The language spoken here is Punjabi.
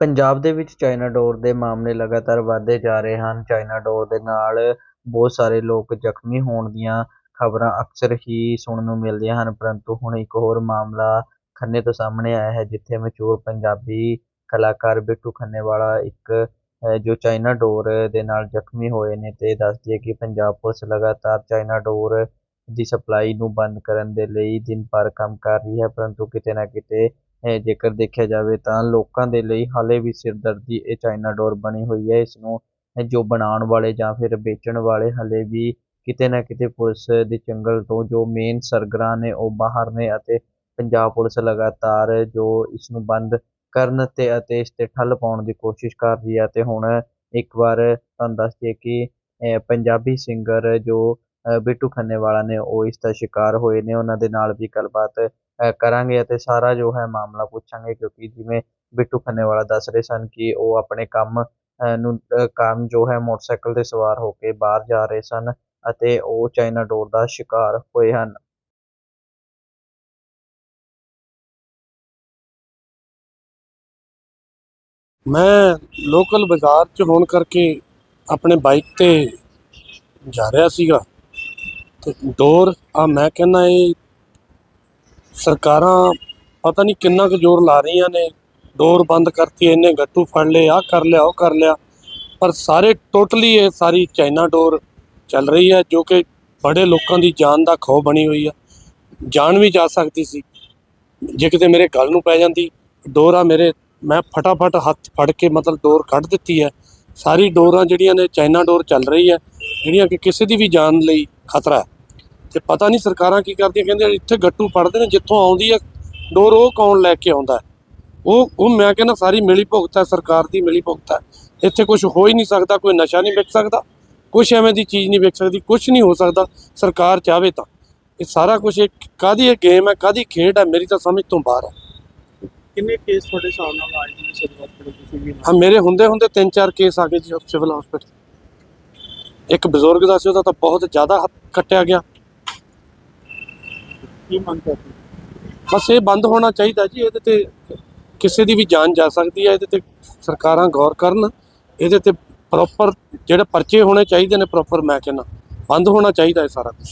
ਪੰਜਾਬ ਦੇ ਵਿੱਚ ਚਾਈਨਾ ਡੋਰ ਦੇ ਮਾਮਲੇ ਲਗਾਤਾਰ ਵੱਧਦੇ ਜਾ ਰਹੇ ਹਨ। ਚਾਈਨਾ ਡੋਰ ਦੇ ਨਾਲ ਬਹੁਤ ਸਾਰੇ ਲੋਕ ਜ਼ਖਮੀ ਹੋਣ ਦੀਆਂ ਖਬਰਾਂ ਅਕਸਰ ਹੀ ਸੁਣਨ ਨੂੰ ਮਿਲਦੀਆਂ ਹਨ, ਪਰੰਤੂ ਹੁਣ ਇੱਕ ਹੋਰ ਮਾਮਲਾ ਖੰਨੇ ਤੋਂ ਸਾਹਮਣੇ ਆਇਆ ਹੈ, ਜਿੱਥੇ ਮਸ਼ਹੂਰ ਪੰਜਾਬੀ ਕਲਾਕਾਰ ਬਿੱਟੂ ਖੰਨੇ ਵਾਲਾ ਇੱਕ ਜੋ ਚਾਈਨਾ ਡੋਰ ਦੇ ਨਾਲ ਜ਼ਖਮੀ ਹੋਏ ਨੇ ਤੇ ਦੱਸਦੀ ਹੈ ਕਿ ਪੰਜਾਬ ਪੁਲਿਸ ਲਗਾਤਾਰ ਚਾਈਨਾ ਡੋਰ ਦੀ ਸਪਲਾਈ ਨੂੰ ਬੰਦ ਕਰਨ ਦੇ ਲਈ ਦਿਨ ਭਰ ਕੰਮ ਕਰ ਰਹੀ ਹੈ, ਪਰੰਤੂ ਕਿਤੇ ਨਾ ਕਿਤੇ ਅ, ਜੇਕਰ ਦੇਖਿਆ ਜਾਵੇ ਤਾਂ ਲੋਕਾਂ ਦੇ ਲਈ ਹਾਲੇ ਵੀ ਸਿਰਦਰਦੀ ਇਹ ਚਾਈਨਾ ਡੋਰ ਬਣੀ ਹੋਈ ਹੈ। ਇਸ ਨੂੰ ਜੋ ਬਣਾਉਣ ਵਾਲੇ ਜਾਂ ਫਿਰ ਵੇਚਣ ਵਾਲੇ ਹਾਲੇ ਵੀ ਕਿਤੇ ਨਾ ਕਿਤੇ ਪੁਲਿਸ ਦੇ ਚੰਗਲ ਤੋਂ ਜੋ ਮੇਨ ਸਰਗਰਾਂ ਨੇ ਉਹ ਬਾਹਰ ਨੇ ਅਤੇ ਪੰਜਾਬ ਪੁਲਿਸ ਲਗਾਤਾਰ ਜੋ ਇਸ ਨੂੰ ਬੰਦ ਕਰਨ ਤੇ ਅਤੇ ਇਸ ਤੇ ਠੱਲ ਪਾਉਣ ਦੀ ਕੋਸ਼ਿਸ਼ ਕਰ ਰਹੀ ਹੈ ਤੇ ਹੁਣ ਇੱਕ ਵਾਰ ਤੁਹਾਨੂੰ ਦੱਸ ਦਈਏ ਕਿ ਪੰਜਾਬੀ ਸਿੰਗਰ ਜੋ ਬਿੱਟੂ ਖੰਨੇ ਵਾਲਾ ਨੇ ਉਹ ਇਸ ਦਾ ਸ਼ਿਕਾਰ ਹੋਏ ਨੇ। ਉਹਨਾਂ ਦੇ ਨਾਲ ਵੀ ਗੱਲਬਾਤ ਕਰਾਂਗੇ ਅਤੇ ਸਾਰਾ ਜੋ ਹੈ ਮਾਮਲਾ ਪੁੱਛਾਂਗੇ ਕਿਉਂਕਿ ਜਿਵੇਂ ਬਿੱਟੂ ਖੰਨੇਵਾਲਾ ਦੱਸ ਰਹੇ ਸਨ ਕਿ ਉਹ ਆਪਣੇ ਕੰਮ ਅ, ਨੂੰ ਕਾਰਨ ਜੋ ਹੈ ਮੋਟਰਸਾਈਕਲ ਤੇ ਸਵਾਰ ਹੋ ਕੇ ਬਾਹਰ ਜਾ ਰਹੇ ਸਨ ਅਤੇ ਉਹ ਚਾਈਨਾ ਡੋਰ ਦਾ ਸ਼ਿਕਾਰ ਹੋਏ ਹਨ। ਮੈਂ ਲੋਕਲ ਬਾਜ਼ਾਰ 'ਚ ਹੋਣ ਕਰਕੇ ਆਪਣੇ ਬਾਈਕ ਤੇ ਜਾ ਰਿਹਾ ਸੀਗਾ ਤੇ ਡੋਰ ਆ ਮੈਂ ਕਹਿੰਦਾ ਇਹ ਸਰਕਾਰਾਂ ਪਤਾ ਨਹੀਂ ਕਿੰਨਾ ਕੁ ਜ਼ੋਰ ਲਾ ਰਹੀਆਂ ਨੇ, ਡੋਰ ਬੰਦ ਕਰਤੀ ਇਹਨੇ ਗੱਟੂ ਫੜ ਲਏ ਆ ਕਰ ਲਿਆ, ਉਹ ਕਰ ਲਿਆ। ਪਰ ਸਾਰੇ ਟੋਟਲੀ ਇਹ ਸਾਰੀ ਚਾਈਨਾ ਡੋਰ ਚੱਲ ਰਹੀ ਹੈ, ਜੋ ਕਿ ਬੜੇ ਲੋਕਾਂ ਦੀ ਜਾਨ ਦਾ ਖੌਅ ਬਣੀ ਹੋਈ ਆ। ਜਾਨ ਵੀ ਜਾ ਸਕਦੀ ਸੀ। ਜੇ ਕਿਤੇ ਮੇਰੇ ਗਲ ਨੂੰ ਪੈ ਜਾਂਦੀ, ਡੋਰ ਮੇਰੇ, ਮੈਂ ਫਟਾਫਟ ਹੱਥ ਫੜ ਕੇ ਮਤਲਬ ਡੋਰ ਕੱਢ ਦਿੱਤੀ ਹੈ। ਸਾਰੀ ਡੋਰਾਂ ਜਿਹੜੀਆਂ ਨੇ ਚਾਈਨਾ ਡੋਰ ਚੱਲ ਰਹੀ ਹੈ, ਜਿਹੜੀਆਂ ਕਿ ਕਿਸੇ ਦੀ ਵੀ ਜਾਨ ਲਈ ਖਤਰਾ ਹੈ। ਤੇ ਪਤਾ ਨਹੀਂ ਸਰਕਾਰਾਂ ਕੀ ਕਰਦੀਆਂ ਕਹਿੰਦੇ ਇੱਥੇ ਗੱਟੂ ਫੜਦੇ ਨੇ ਜਿੱਥੋਂ ਆਉਂਦੀ ਹੈ ਡੋਰ ਉਹ ਕੌਣ ਲੈ ਕੇ ਆਉਂਦਾ? ਉਹ ਉਹ ਮੈਂ ਕਹਿੰਦਾ ਸਾਰੀ ਮਿਲੀ ਭੁਗਤ ਹੈ ਸਰਕਾਰ ਦੀ ਮਿਲੀ ਭੁਗਤ ਹੈ। ਇੱਥੇ ਕੁਝ ਹੋ ਹੀ ਨਹੀਂ ਸਕਦਾ ਕੋਈ ਨਸ਼ਾ ਨਹੀਂ ਵਿਕ ਸਕਦਾ ਕੁਝ ਐਵੇਂ ਦੀ ਚੀਜ਼ ਨਹੀਂ ਵਿਕ ਸਕਦੀ ਕੁਝ ਨਹੀਂ ਹੋ ਸਕਦਾ ਸਰਕਾਰ ਚਾਹਵੇ ਤਾਂ। ਇਹ ਸਾਰਾ ਕੁਝ ਇੱਕ ਕਾਦੀ ਇਹ ਗੇਮ ਹੈ ਕਾਦੀ ਖੇਡ ਹੈ ਮੇਰੀ ਤਾਂ ਸਮਝ ਤੋਂ ਬਾਹਰ ਹੈ। ਕਿੰਨੇ ਕੇਸ ਤੁਹਾਡੇ ਸਾਹਮਣੇ ਆਏ ਨੇ ਸਿਵਲ ਹਸਪੀਟਲ ਤੁਸੀਂ ਵੀ ਹਾਂ ਮੇਰੇ ਹੁੰਦੇ ਹੁੰਦੇ ਤਿੰਨ ਚਾਰ ਕੇਸ ਆ ਗਏ ਜੀ ਸਿਵਲ ਹਸਪੀਟਲ ਇੱਕ ਬਜ਼ੁਰਗ ਦਾ ਸੀ ਉਹਦਾ ਤਾਂ ਬਹੁਤ ਜ਼ਿਆਦਾ ਹੱਥ ਕੱਟਿਆ ਗਿਆ। ਕੀ ਮੰਗ ਕਰਦੇ ਬਸ ਇਹ ਬੰਦ ਹੋਣਾ ਚਾਹੀਦਾ ਜੀ, ਇਹਦੇ ਤੇ ਕਿਸੇ ਦੀ ਵੀ ਜਾਨ ਜਾ ਸਕਦੀ ਹੈ, ਇਹਦੇ ਤੇ ਸਰਕਾਰਾਂ ਗੌਰ ਕਰਨ, ਇਹਦੇ ਤੇ ਪ੍ਰੋਪਰ ਜਿਹੜੇ ਪਰਚੇ ਹੋਣੇ ਚਾਹੀਦੇ ਨੇ ਪ੍ਰੋਪਰ ਮੈਂ ਕਹਿੰਦਾ, ਬੰਦ ਹੋਣਾ ਚਾਹੀਦਾ ਹੈ ਸਾਰਾ ਕੁਝ